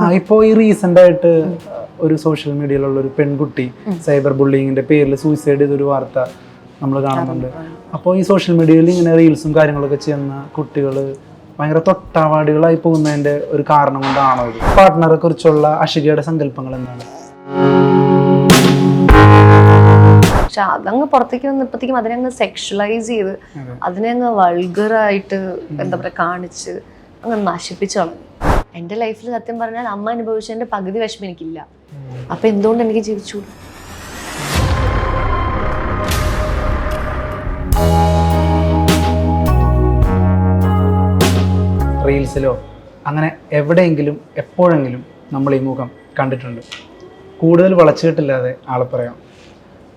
ആ ഇപ്പോൾ ഈ റീസെന്റ് ആയിട്ട് ഒരു സോഷ്യൽ മീഡിയയിലുള്ള ഒരു പെൺകുട്ടി സൈബർ ബുള്ളിങ്ങിന്റെ പേരിൽ സൂയിസൈഡ് ചെയ്തൊരു വാർത്ത നമ്മൾ കാണുന്നുണ്ട്. അപ്പോൾ ഈ സോഷ്യൽ മീഡിയയിൽ ഇങ്ങനെ റീൽസും കാര്യങ്ങളൊക്കെ ചെയ്യുന്ന കുട്ടികൾ ഭയങ്കര തൊട്ടാവാടികളായി പോകുന്നതിന്റെ ഒരു കാരണം കൊണ്ടാണോ ഇത്? പാർട്ട്ണറെ കുറിച്ചുള്ള അഷികയുടെ സങ്കല്പങ്ങൾ എന്താണ്? പക്ഷെ അതങ്ങ് പുറത്തേക്ക് വന്നപ്പോഴത്തേക്കും അതിനെ അങ്ങ് സെക്ഷലൈസ് ചെയ്ത് അതിനെ അങ്ങ് വൾഗറായിട്ട് എന്താ പറയുക കാണിച്ച് അങ്ങ് നശിപ്പിച്ചോളാം എന്റെ ലൈഫിൽ സത്യം പറഞ്ഞാൽ അമ്മ അനുഭവിച്ചതിന്റെ പകുതി വിഷമം എനിക്കില്ല. അപ്പൊ എന്തുകൊണ്ട് എനിക്ക് ജീവിച്ചു? റീൽസിലോ അങ്ങനെ എവിടെയെങ്കിലും എപ്പോഴെങ്കിലും നമ്മൾ ഈ മുഖം കണ്ടിട്ടുണ്ട്. കൂടുതൽ വളച്ചുകെട്ടില്ലാതെ ആളെ പറയാം.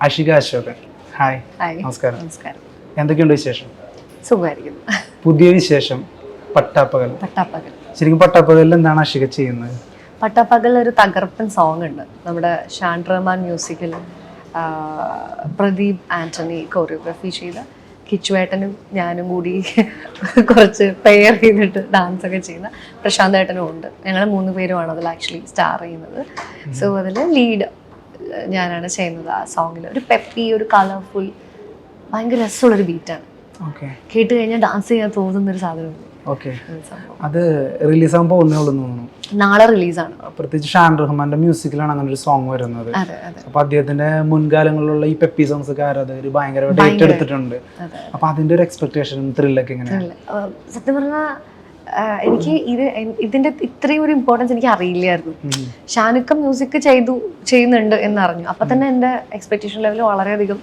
അഷിക അശോകൻ. ഹായ്. ഹായ്. നമസ്കാരം. നമസ്കാരം. എന്തൊക്കെയുണ്ട് വിശേഷം? സുഖമായിരിക്കുന്നു. പുതിയ വിശേഷം. പട്ടാപ്പകൽ. പട്ടാപ്പകൽ. ശരിക്കും പട്ടാപ്പകലിൽ എന്താണ് അഷിക ചെയ്യുന്നത്? പട്ടാപ്പകൽ ഒരു തകർപ്പൻ സോങ് ഉണ്ട്. നമ്മുടെ ഷാൻ റഹ്മാൻ മ്യൂസിക്കിൽ പ്രദീപ് ആന്റണി കൊറിയോഗ്രഫി ചെയ്ത കിച്ചുവേട്ടനും ഞാനും കൂടി കുറച്ച് പെയർ ചെയ്തിട്ട് ഡാൻസ് ഒക്കെ ചെയ്യുന്ന പ്രശാന്ത് ഏട്ടനും ഉണ്ട്. ഞങ്ങൾ മൂന്ന് പേരുമാണ് അതിൽ ആക്ച്വലി സ്റ്റാർ ചെയ്യുന്നത്. സോ അതിൽ ലീഡ് ഞാനാണ് ചെയ്യുന്നത് ആ സോങ്ങിൽ ഒരു പെപ്പി ഒരു കളർഫുൾ ഭയങ്കര രസമുള്ളൊരു ബീറ്റാണ് കേട്ട് കഴിഞ്ഞാൽ ഡാൻസ് ചെയ്യാൻ തോന്നുന്ന ഒരു സാധനമുണ്ട് ഓക്കെ അത് റിലീസാകാൻ പോകുന്നേ ഉള്ളൂ തോന്നുന്നു. നാളെ റിലീസാണ് പ്രത്യേകിച്ച് ഷാൻ റഹ്മാന്റെ മ്യൂസിക്കിലാണ് അങ്ങനെ ഒരു സോങ് വരുന്നത്. അപ്പൊ അദ്ദേഹത്തിന്റെ മുൻകാലങ്ങളിലുള്ള ഈ പെപ്പി സോങ്സ് ഒക്കെ ആരാധകർ ഭയങ്കരമായിട്ട് ഏറ്റെടുത്തിട്ടുണ്ട് അപ്പൊ അതിന്റെ ഒരു എക്സ്പെക്ടേഷനും ത്രില്ലൊക്കെ എങ്ങനെയാണ്? സത്യം പറഞ്ഞാൽ എനിക്ക് ഇത് ഇതിന്റെ ഇത്രയും ഒരു ഇമ്പോർട്ടൻസ് എനിക്ക് അറിയില്ലായിരുന്നു. ഷാനുക്കം മ്യൂസിക് ചെയ്തു ചെയ്യുന്നുണ്ട് എന്ന് അറിഞ്ഞു അപ്പൊ തന്നെ എന്റെ എക്സ്പെക്ടേഷൻ ലെവൽ വളരെയധികം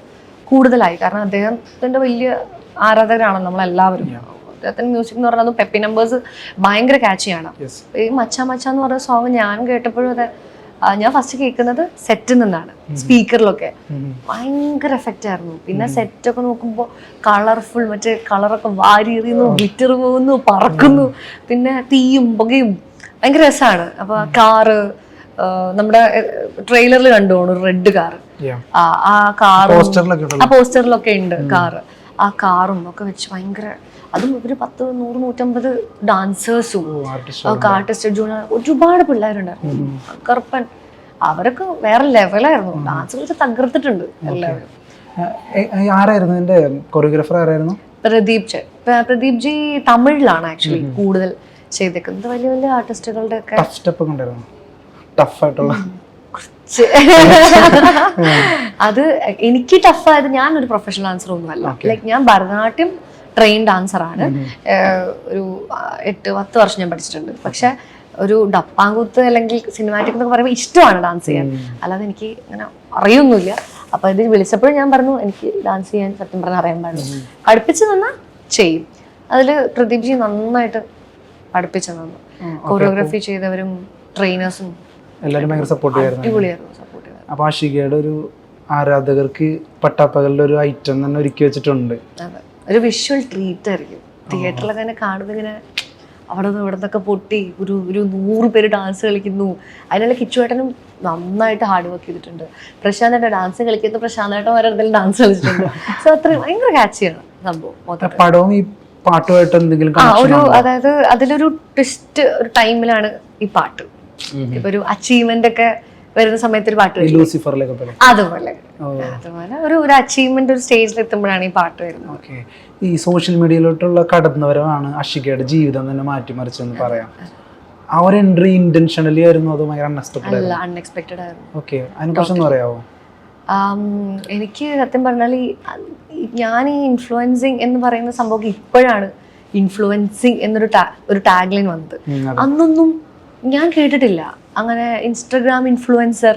കൂടുതലായി. കാരണം അദ്ദേഹത്തിന്റെ വലിയ ആരാധകരാണല്ലോ നമ്മളെല്ലാവരും. അദ്ദേഹത്തിന്റെ മ്യൂസിക് എന്ന് പറഞ്ഞാൽ പെപ്പി നമ്പേഴ്സ് ഭയങ്കര കാച്ചിയാണ്. ഈ മച്ച മച്ച എന്ന് പറഞ്ഞ സോങ് ഞാൻ കേട്ടപ്പോഴും അതെ ഞാൻ ഫസ്റ്റ് കേൾക്കുന്നത് സെറ്റിൽ നിന്നാണ് സ്പീക്കറിലൊക്കെ. ഭയങ്കര എഫക്റ്റ് ആയിരുന്നു. പിന്നെ സെറ്റ് ഒക്കെ നോക്കുമ്പോൾ കളർഫുൾ മറ്റേ കളറൊക്കെ വാരി എറിയുന്നു ഗ്ലിറ്റർ പോകുന്നു പറക്കുന്നു. പിന്നെ തീയും പുകയും ഭയങ്കര രസമാണ് അപ്പൊ കാറ് നമ്മുടെ ട്രെയിലറിൽ കണ്ടുപോണു റെഡ് കാർ. ആ കാർ ആ പോസ്റ്ററിലൊക്കെ ഉണ്ട് കാറ് ആ കാറും ഒക്കെ വെച്ച് ഭയങ്കര അതും ഇവർ പത്ത് നൂറ് നൂറ്റമ്പത് ഡാൻസേഴ്സും ആർട്ടിസ്റ്റ് ആർട്ടിസ്റ്റ് ജൂനിയർ ഒരുപാട് പിള്ളേരുണ്ടായിരുന്നു കറുപ്പൻ അവരൊക്കെ വേറെ ലെവലായിരുന്നു ഡാൻസ് കളിച്ച് തകർത്തിട്ടുണ്ട് എല്ലാവരും. ആരായിരുന്നു കൊറിയോഗ്രാഫർ ആരായിരുന്നു? പ്രദീപ് ജെ പ്ര- പ്രദീപ് ജി തമിഴിലാണ് ആക്ച്വലി കൂടുതൽ ചെയ്തേക്കുന്നത്. വലിയ വലിയ ആർട്ടിസ്റ്റുകളുടെ ഒക്കെ ടഫ് സ്റ്റെപ്പ് ടഫ് ആയിട്ടുള്ള. അത് എനിക്ക് ടഫായത് ഞാൻ ഒരു പ്രൊഫഷണൽ ഡാൻസർ ഒന്നുമല്ല. ലൈക് ഞാൻ ഭരതനാട്യം ട്രെയിൻ ഡാൻസർ ആണ്. ഒരു എട്ട് പത്ത് വർഷം ഞാൻ പഠിച്ചിട്ടുണ്ട്. പക്ഷെ ഒരു ഡപ്പാങ്കൂത്ത് അല്ലെങ്കിൽ സിനിമാറ്റിക് എന്നൊക്കെ പറയുമ്പോൾ ഇഷ്ടമാണ് ഡാൻസ് ചെയ്യാൻ. അല്ലാതെ എനിക്ക് അങ്ങനെ അറിയൊന്നുമില്ല. അപ്പൊ ഇത് വിളിച്ചപ്പോഴും ഞാൻ പറഞ്ഞു എനിക്ക് ഡാൻസ് ചെയ്യാൻ സത്യം പറഞ്ഞാൽ അറിയാൻ പാടില്ല. പഠിപ്പിച്ചു തന്നാൽ ചെയ്യും. അതിൽ പ്രദീപ്ജി നന്നായിട്ട് പഠിപ്പിച്ചു തന്നു. കൊറിയോഗ്രഫി ചെയ്തവരും ട്രെയിനേഴ്സും എല്ലാവരും ഭയങ്കര സപ്പോർട്ട് അടിപൊളിയായിരുന്നു സപ്പോർട്ട് ചെയ്തത് ഒരു ആരാധകർക്ക് പട്ടാപ്പകലിന്റെ ഒരു ഐറ്റം തന്നെ ഒരുക്കി വെച്ചിട്ടുണ്ട്. അതെ. ഒരു വിഷ്വൽ ട്രീറ്റ് ആയിരിക്കും. തിയേറ്ററിൽ അങ്ങനെ കാണുന്ന ഇങ്ങനെ അവിടെ നിന്ന് ഇവിടെ നിന്നൊക്കെ പൊട്ടി ഒരു ഒരു നൂറ് പേര് ഡാൻസ് കളിക്കുന്നു. അതിനുള്ള കിച്ചുവേട്ടനും നന്നായിട്ട് ഹാർഡ് വർക്ക് ചെയ്തിട്ടുണ്ട്. പ്രശാന്തേട്ടൻ ഡാൻസ് കളിക്കുന്നത് പ്രശാന്തായിട്ട് വരെ എന്തെങ്കിലും ഡാൻസ് കളിച്ചിട്ടുണ്ട്. സോ അത്രയും ഭയങ്കര കാച്ചിയാണ് സംഭവം പടവും ഈ പാട്ടുമായിട്ട് എന്തെങ്കിലും ഒരു അതായത് അതിലൊരു ട്വിസ്റ്റ് ഒരു ടൈമിലാണ് ഈ പാട്ട്. ഇപ്പൊ ഒരു അച്ചീവ്മെന്റ് ഒക്കെ വരുന്ന സമയത്ത് ഒരു പാട്ട് വരും. ലൂസിഫറിലൊക്കെ അതുപോലെ. അതുപോലെ ഒരു ഒരു അച്ചീവ്മെന്റ് ഒരു സ്റ്റേജിൽ എത്തുമ്പോഴാണ് ഈ പാട്ട് വരുന്നത്. ഓക്കെ. ഈ സോഷ്യൽ മീഡിയയിലോട്ടുള്ള കടന്നുവരവാണ് അഷികയുടെ ജീവിതം തന്നെ മാറ്റിമറിച്ചെന്ന് പറയാം. ആ ഒരു എൻട്രി ഇന്റൻഷണലി ആയിരുന്നു അത് ഭയങ്കര അൺഎക്സ്പെക്ടഡ് ആയിരുന്നു? ഓക്കെ. അതിനെ കുറിച്ചൊന്നും അറിയാവോ എനിക്ക് സത്യം പറഞ്ഞാൽ ഈ ഞാൻ ഈ ഇൻഫ്ലുവൻസിങ് എന്ന് പറയുന്ന സംഭവം ഇപ്പോഴാണ് ഇൻഫ്ലുവൻസിങ് എന്നൊരു ഒരു ടാഗ് ലൈൻ വന്നത് അന്നൊന്നും ഞാൻ കേട്ടിട്ടില്ല. അങ്ങനെ ഇൻസ്റ്റഗ്രാം ഇൻഫ്ലുവൻസർ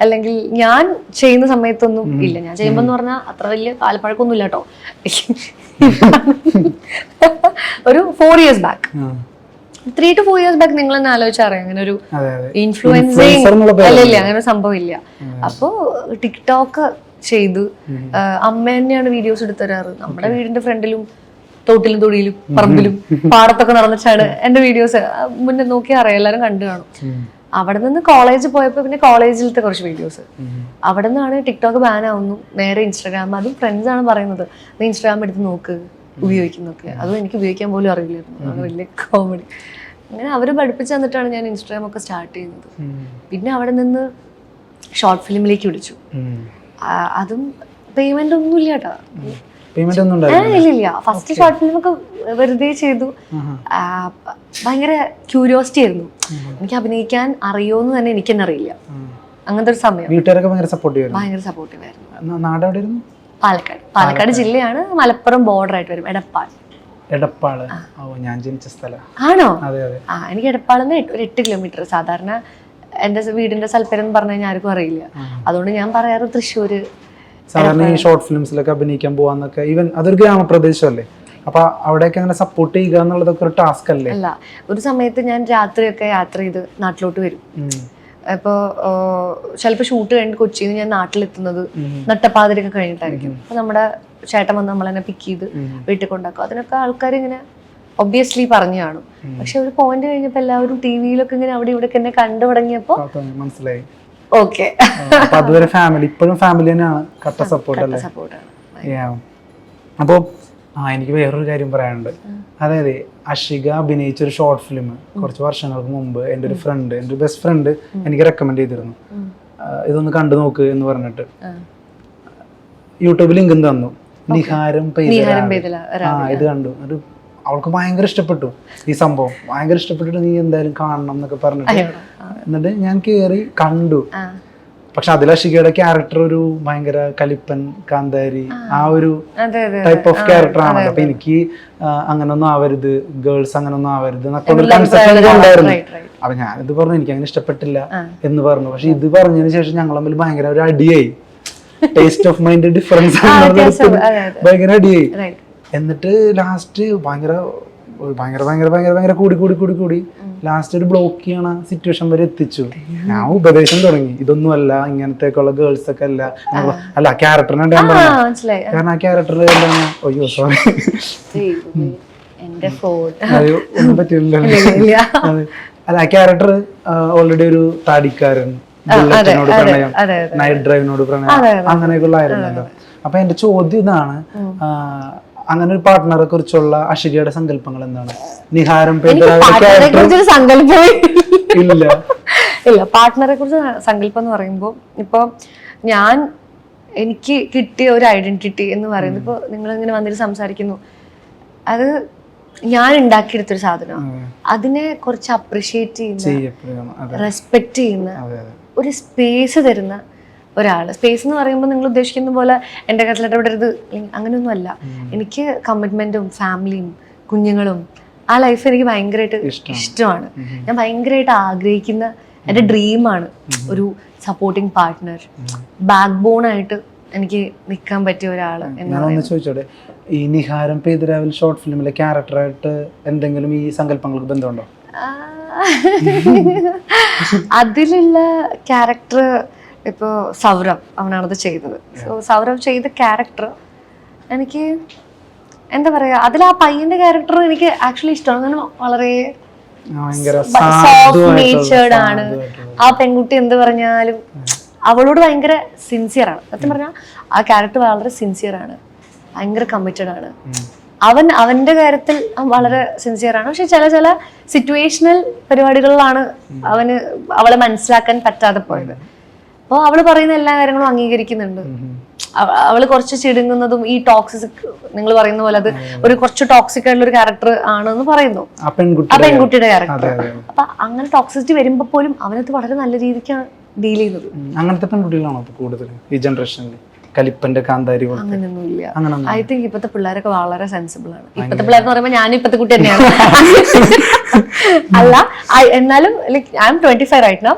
അല്ലെങ്കിൽ ഞാൻ ചെയ്യുന്ന സമയത്തൊന്നും ഇല്ല. ഞാൻ ചെയ്യുമ്പോൾ എന്ന് പറഞ്ഞാൽ അത്ര വലിയ കാലപ്പഴക്കൊന്നും ഇല്ല കേട്ടോ. ഒരു four years back. Three to four years back നിങ്ങൾ തന്നെ ആലോചിച്ചറിയാം അങ്ങനെ ഒരു ഇൻഫ്ലുവൻസിങ് അല്ലല്ലേ അങ്ങനെ ഒരു സംഭവം ഇല്ല. അപ്പോ ടിക്ടോക്ക് ചെയ്തു. അമ്മ തന്നെയാണ് വീഡിയോസ് എടുത്തു തരാറ്. നമ്മുടെ വീടിന്റെ ഫ്രണ്ടിലും തോട്ടിലും തൊടിയിലും പറമ്പിലും പാടത്തൊക്കെ നടന്നിട്ടാണ് എന്റെ വീഡിയോസ്. മുന്നേ നോക്കി അറിയാം എല്ലാവരും കണ്ടു കാണും. അവിടെ നിന്ന് കോളേജ് പോയപ്പോൾ പിന്നെ കോളേജിലത്തെ കുറച്ച് വീഡിയോസ് അവിടെ നിന്നാണ് ടിക്ടോക്ക് ബാൻ ആവുന്നു. നേരെ ഇൻസ്റ്റാഗ്രാം അതും ഫ്രണ്ട്സ് ആണ് പറയുന്നത്. നീ ഇൻസ്റ്റാഗ്രാം എടുത്ത് നോക്ക് ഉപയോഗിക്കുന്നൊക്കെ. അതും എനിക്ക് ഉപയോഗിക്കാൻ പോലും അറിയില്ലായിരുന്നു. അത് വലിയ കോമഡി അങ്ങനെ അവർ പഠിപ്പിച്ചു തന്നിട്ടാണ് ഞാൻ ഇൻസ്റ്റാഗ്രാം ഒക്കെ സ്റ്റാർട്ട് ചെയ്യുന്നത്. പിന്നെ അവിടെ നിന്ന് ഷോർട്ട് ഫിലിമിലേക്ക് വിളിച്ചു. അതും പേയ്മെന്റ് ഒന്നും ഇല്ല കേട്ടോ പേയ്മെന്റ് ഒന്നും ഇല്ല ഫസ്റ്റ് ഷോർട്ട് ഫിലിം ഒക്കെ വെറുതെ ചെയ്തു. ഭയങ്കര ക്യൂരിയോസിറ്റി ആയിരുന്നു. എനിക്ക് അഭിനയിക്കാൻ അറിയോന്ന് തന്നെ എനിക്ക് തന്നെ അറിയില്ല. ഉം. അങ്ങനത്തെ ഒരു സമയം. വീട്ടുകാരൊക്കെ ഭയങ്കര സപ്പോർട്ട് ചെയ്യുമായിരുന്നു ഭയങ്കര സപ്പോർട്ടീവ് ആയിരുന്നു. നാട് എവിടെയായിരുന്നു പാലക്കാട്. പാലക്കാട് ജില്ലയാണ് മലപ്പുറം ബോർഡർ ആയിട്ട് വരും എടപ്പാൾ. എടപ്പാൾ. ഓ ഞാൻ ജനിച്ച സ്ഥലം. ആണോ? അതെ അതെ. ആ എനിക്ക് എടപ്പാളിൽ നിന്ന് ഒരു എട്ട് കിലോമീറ്റർ സാധാരണ എന്റെ വീടിന്റെ സ്ഥലപ്പേരെന്ന് പറഞ്ഞു കഴിഞ്ഞാൽ ആർക്കും അറിയില്ല. അതുകൊണ്ട് ഞാൻ പറയാറ് തൃശ്ശൂര്. സാധാരണ ഈ ഷോർട്ട് ഫിലിംസിലൊക്കെ അഭിനയിക്കാൻ പോവാന്നൊക്കെ. ഈവൻ അതൊരു ഗ്രാമപ്രദേശമല്ലേ? അപ്പൊ അവിടെയൊക്കെ അങ്ങനെ സപ്പോർട്ട് ചെയ്യുക എന്നുള്ളതൊക്കെ ഒരു ടാസ്ക് അല്ലേ? അല്ല ഒരു സമയത്ത് ഞാൻ രാത്രിയൊക്കെ യാത്ര ചെയ്ത് നാട്ടിലോട്ട് വരും. ഉം. ചിലപ്പോ ചിലപ്പോൾ ഷൂട്ട് കഴിഞ്ഞ് കൊച്ചിയിൽ നിന്ന് ഞാൻ നാട്ടിലെത്തുന്നത്. നട്ടപ്പാതിരൊക്കെ കഴിഞ്ഞിട്ടായിരിക്കും. അപ്പൊ നമ്മുടെ ചേട്ടൻ വന്ന് നമ്മളെന്നെ പിക്ക് ചെയ്ത്. വീട്ടിൽ കൊണ്ടാക്കും അതിനൊക്കെ ആൾക്കാർ ഇങ്ങനെ ഒബ്വിയസ്ലി പറഞ്ഞു കാണും. പക്ഷെ ഒരു പോയിന്റ് കഴിഞ്ഞപ്പോൾ എല്ലാവരും ടി വിയിലൊക്കെ ഇങ്ങനെ അവിടെ ഇവിടെ എന്നെ കണ്ടു തുടങ്ങിയപ്പോൾ മനസ്സിലായി. ഓക്കെ. അപ്പൊ അതുവരെ ഫാമിലി ഇപ്പോഴും ഫാമിലി തന്നെയാണ്. കട്ട സപ്പോർട്ട് അല്ലേ? സപ്പോർട്ടാണ് Yeah. അപ്പോ ആ എനിക്ക് വേറൊരു കാര്യം പറയാനുണ്ട്. അതായത് അഷിക അഭിനയിച്ച ഒരു ഷോർട്ട് ഫിലിം കുറച്ച് വർഷങ്ങൾക്ക് മുമ്പ് എന്റെ ഒരു ഫ്രണ്ട് എന്റെ ബെസ്റ്റ് ഫ്രണ്ട് എനിക്ക് റെക്കമെൻഡ് ചെയ്തിരുന്നു. ഇതൊന്ന് കണ്ടു നോക്ക് എന്ന് പറഞ്ഞിട്ട്. യൂട്യൂബിൽ ലിങ്ക് തന്നു. നിഹാരം നിഹാരം പെയ്തല ആ ഇത് കണ്ടു. ഒരു അവൾക്ക് ഭയങ്കര ഇഷ്ടപ്പെട്ടു ഈ സംഭവം. ഭയങ്കര ഇഷ്ടപ്പെട്ടിട്ട് നീ എന്തായാലും കാണണം എന്നൊക്കെ പറഞ്ഞിട്ട് എന്നിട്ട് ഞാൻ കേറി കണ്ടു. പക്ഷെ അതിലെ ഷിഗയുടെ ക്യാരക്ടർ ഒരു ഭയങ്കര കലിപ്പൻ കാന്താരി ആ. ഒരു ടൈപ്പ് ഓഫ് ക്യാരക്ടർ ആണല്ലോ. അപ്പൊ എനിക്ക് അങ്ങനൊന്നും ആവരുത് ഗേൾസ് അങ്ങനൊന്നും ആവരുത് എന്നൊക്കെ ഒരു കൺസെപ്റ്റ് ഉണ്ടായിരുന്നു. അപ്പൊ ഞാനിത് പറഞ്ഞു എനിക്ക് അങ്ങനെ ഇഷ്ടപ്പെട്ടില്ല എന്ന് പറഞ്ഞു. പക്ഷെ ഇത് പറഞ്ഞതിന് ശേഷം ഞങ്ങൾ തമ്മിൽ ഭയങ്കര ഒരു അടിയായി. Taste of mind difference. ഭയങ്കര അടിയായി. എന്നിട്ട് ലാസ്റ്റ് ഭയങ്കര ഭയങ്കര ഭയങ്കര ഭയങ്കര ഭയങ്കര കൂടി കൂടി കൂടി കൂടി ലാസ്റ്റ് ഒരു ബ്ലോക്ക് ചെയ്യണ സിറ്റുവേഷൻ വരെ എത്തിച്ചു. ഞാൻ ഉപദേശം തുടങ്ങി. ഇതൊന്നും അല്ല ഇങ്ങനത്തേക്കുള്ള ഗേൾസ് ഒക്കെ അല്ല. അല്ല ക്യാരക്ടറിനെ ഞാൻ പറഞ്ഞു കാരണം ആ ക്യാരക്ടർ എന്താണ് അയ്യോ സോറി ഒന്നും പറ്റില്ലല്ലോ. അതെ. അല്ല ആ ക്യാരക്ടർ ഓൾറെഡി ഒരു താടിക്കാരൻ ബുള്ളറ്റിനോട് പ്രണയം നൈറ്റ് ഡ്രൈവിനോട് പ്രണയം അങ്ങനെയൊക്കെ ഉള്ള ആയിരുന്നല്ലോ അപ്പൊ എന്റെ ചോദ്യം ഇതാണ് അങ്ങനെ ഒരു പാർട്ട്ണറെ കുറിച്ചുള്ള അഷികയുടെ സങ്കല്പങ്ങൾ എന്താണ്? നിഹാരം സങ്കല്പം ഇല്ല. ഇല്ല. പാർട്ട്ണറെ കുറിച്ച് സങ്കല്പം എന്ന് പറയുമ്പോൾ ഇപ്പൊ ഞാൻ എനിക്ക് കിട്ടിയ ഒരു ഐഡന്റിറ്റി എന്ന് പറയുന്നത് ഇപ്പൊ നിങ്ങൾ ഇങ്ങനെ വന്നിട്ട് സംസാരിക്കുന്നു. അത് ഞാൻ ഉണ്ടാക്കിയെടുത്തൊരു സാധനമാണ് അതിനെ കുറച്ച് അപ്രിഷിയേറ്റ് ചെയ്യുന്ന റെസ്പെക്ട് ചെയ്യുന്ന ഒരു സ്പേസ് തരുന്ന ഒരാൾ സ്പേസ് എന്ന് പറയുമ്പോൾ നിങ്ങൾ ഉദ്ദേശിക്കുന്ന പോലെ എന്റെ ഇടപെടരുത്. അല്ലെങ്കിൽ അങ്ങനെയൊന്നും അല്ല. എനിക്ക് കമ്മിറ്റ്മെന്റും ഫാമിലിയും കുഞ്ഞുങ്ങളും ആ ലൈഫ് എനിക്ക് ഭയങ്കരമായിട്ട് ഇഷ്ടമാണ്. ഞാൻ ഭയങ്കരമായിട്ട് ആഗ്രഹിക്കുന്ന എന്റെ ഡ്രീമാണ് ഒരു സപ്പോർട്ടിങ് പാർട്ട്ണർ ബാക്ക് ബോൺ ആയിട്ട് എനിക്ക് നിൽക്കാൻ പറ്റിയ ഒരാൾ എന്നാണ് ചോദിച്ചോടെ ഈ നിഹാരം പേതിരാവിൽ ഷോർട്ട് ഫിലിമിലെ ക്യാരക്ടറായിട്ട് എന്തെങ്കിലും ഈ സങ്കല്പങ്ങൾക്ക് ബന്ധമുണ്ടോ? അതിലുള്ള ക്യാരക്ടർ ഇപ്പോ സൗരവ് അവനാണത് ചെയ്തത്. സോ സൗരവ് ചെയ്ത ക്യാരക്ടർ എനിക്ക് എന്താ പറയുക അതിൽ ആ പയ്യന്റെ ക്യാരക്ടർ എനിക്ക് ആക്ച്വലി ഇഷ്ടമാണ് കാരണം വളരെ സോഫ്റ്റ് നേച്ചേർഡ് ആണ്. ആ പെൺകുട്ടി എന്ത് പറഞ്ഞാലും അവളോട് ഭയങ്കര സിൻസിയർ ആണ്. സത്യം പറഞ്ഞാൽ ആ ക്യാരക്ടർ വളരെ സിൻസിയർ ആണ്. ഭയങ്കര കമ്മിറ്റഡ് ആണ്. അവൻ അവന്റെ കാര്യത്തിൽ വളരെ സിൻസിയർ ആണ്. പക്ഷെ ചില ചില സിറ്റുവേഷണൽ പരിപാടികളിലാണ് അവന് അവളെ മനസ്സിലാക്കാൻ പറ്റാതെ പോയത്. അപ്പോൾ അവൾ പറയുന്ന എല്ലാ കാര്യങ്ങളും അംഗീകരിക്കുന്നുണ്ട്. അവൾ കുറച്ച് ചിടുങ്ങുന്നതും ഈ ടോക്സിക് നിങ്ങൾ പറയുന്ന പോലെ അത് ഒരു കുറച്ച് ടോക്സിക് ആയിട്ടുള്ള ഒരു ക്യാരക്ടർ ആണെന്ന് പറയുന്നു. ആ പെൺകുട്ടി ആ പെൺകുട്ടിയുടെ ക്യാരക്ടർ അപ്പൊ അങ്ങനെ ടോക്സിസിറ്റി വരുമ്പോ പോലും അവനത് വളരെ നല്ല രീതിക്കാണ് ഡീൽ ചെയ്യുന്നത്. അങ്ങനത്തെ പെൺകുട്ടികളാണോ കൂടുതൽ ഈ ജനറേഷനിൽ കലിപ്പന്റെ കാന്താരി പോലത്തെ അങ്ങനെയൊന്നും ഇല്ല ഐ തിങ്ക് ഇപ്പത്തെ പിള്ളേരൊക്കെ വളരെ സെൻസിബിൾ ആണ്. ഇപ്പത്തെ പിള്ളേർ എന്ന് പറയുമ്പോൾ ഞാനും ഇപ്പത്തെ കുട്ടി തന്നെയാണ്. അല്ല എന്നാലും like I am twenty five right no.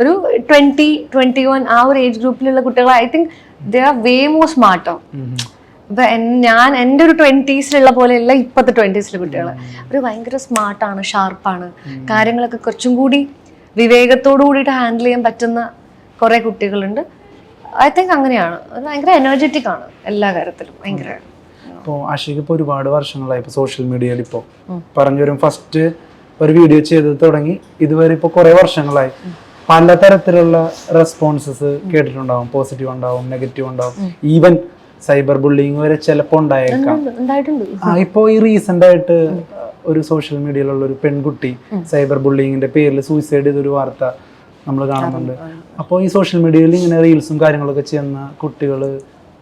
ഒരു ട്വന്റി ട്വന്റി വൺ ആ ഒരു ഏജ് ഗ്രൂപ്പിലുള്ള കുട്ടികൾ I think they are way more സ്മാർട്ടോ. ഇപ്പൊ ഞാൻ എന്റെ ഒരു ട്വന്റീസിലുള്ള പോലെയല്ല ഇപ്പത്തെ ട്വന്റീസിലെ കുട്ടികൾ അവർ ഭയങ്കര സ്മാർട്ടാണ് ഷാർപ്പാണ് കാര്യങ്ങളൊക്കെ കുറച്ചും കൂടി വിവേകത്തോടു കൂടിയിട്ട് ഹാൻഡിൽ ചെയ്യാൻ പറ്റുന്ന കുറെ കുട്ടികളുണ്ട്. ഐ തിങ്ക് അങ്ങനെയാണ്. അത് ഭയങ്കര എനർജറ്റിക് ആണ് എല്ലാ കാര്യത്തിലും. ഭയങ്കര. ഇപ്പോൾ ആഷിക്ക് ഇപ്പോൾ ഒരുപാട് വർഷങ്ങളായി ഇപ്പോൾ സോഷ്യൽ മീഡിയയിൽ ഇപ്പോൾ പറഞ്ഞു വരും. ഫസ്റ്റ് ഒരു വീഡിയോ ചെയ്ത് തുടങ്ങി. ഇതുവരെ ഇപ്പോൾ കുറേ വർഷങ്ങളായി. പല തരത്തിലുള്ള റെസ്പോൺസസ് കേട്ടിട്ടുണ്ടാവും. പോസിറ്റീവ് ഉണ്ടാവും നെഗറ്റീവ് ഉണ്ടാവും. ഈവൻ സൈബർ ബുള്ളിങ് വരെ ചിലപ്പോൾ ഉണ്ടായേക്കാം. ഇപ്പോ ഈ റീസെന്റ് ആയിട്ട് ഒരു സോഷ്യൽ മീഡിയയിലുള്ള ഒരു പെൺകുട്ടി സൈബർ ബുള്ളിങ്ങിന്റെ പേരിൽ സൂയിസൈഡ് ചെയ്തൊരു വാർത്ത നമ്മൾ കാണുന്നുണ്ട്. അപ്പോൾ ഈ സോഷ്യൽ മീഡിയയിൽ ഇങ്ങനെ റീൽസും കാര്യങ്ങളൊക്കെ ചെയ്യുന്ന കുട്ടികൾ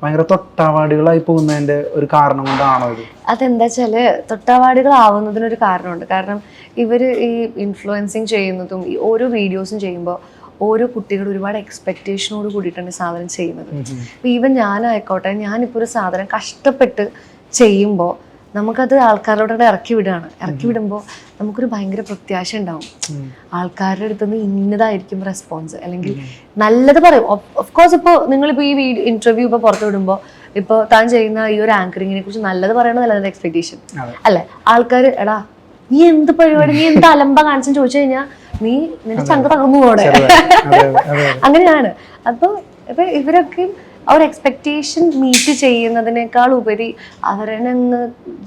ഭയങ്കര തൊട്ടാവാടികളായി പോകുന്നതിന്റെ ഒരു കാരണം കൊണ്ടാണോ ഇത്? അതെന്താ വെച്ചാൽ തൊട്ടാവാടികളാവുന്നതിനൊരു കാരണമുണ്ട്. കാരണം ഇവർ ഈ ഇൻഫ്ലുവൻസിങ് ചെയ്യുന്നതും ഈ ഓരോ വീഡിയോസും ചെയ്യുമ്പോൾ ഓരോ കുട്ടികൾ ഒരുപാട് എക്സ്പെക്റ്റേഷനോട് കൂടിയിട്ടാണ് ഈ സാധനം ചെയ്യുന്നത്. അപ്പോൾ ഈവൻ ഞാനായിക്കോട്ടെ ഞാനിപ്പോൾ ഒരു സാധനം കഷ്ടപ്പെട്ട് ചെയ്യുമ്പോൾ നമുക്കത് ആൾക്കാരോട് ഇറക്കി വിടുകയാണ് ഇറക്കി വിടുമ്പോൾ നമുക്കൊരു ഭയങ്കര പ്രത്യാശ ഉണ്ടാവും. ആൾക്കാരുടെ അടുത്ത് നിന്ന് ഇന്നതായിരിക്കും റെസ്പോൺസ് അല്ലെങ്കിൽ നല്ലത് പറയും. ഓഫ് കോഴ്സ് ഇപ്പോൾ നിങ്ങളിപ്പോൾ ഈ വീഡിയോ ഇന്റർവ്യൂ ഇപ്പോൾ പുറത്ത് വിടുമ്പോൾ ഇപ്പോൾ താൻ ചെയ്യുന്ന ഈ ഒരു ആങ്കറിങ്ങിനെ കുറിച്ച് നല്ലത് അതിന്റെ എക്സ്പെക്ടേഷൻ അല്ലെ? ആൾക്കാർ എടാ നീ എന്ത് പരിപാടി? നീ എന്ത് അലമ്പ കാണിച്ചെന്ന് ചോദിച്ചു കഴിഞ്ഞാൽ നീ നിന്റെ ചങ്ക തകർന്നു പോടെ അങ്ങനെയാണ്. അപ്പൊ ഇപ്പൊ ഇവരൊക്കെ അവർ ഒരു എക്സ്പെക്ടേഷൻ മീറ്റ് ചെയ്യുന്നതിനേക്കാൾ ഉപരി അവരനങ്ങ്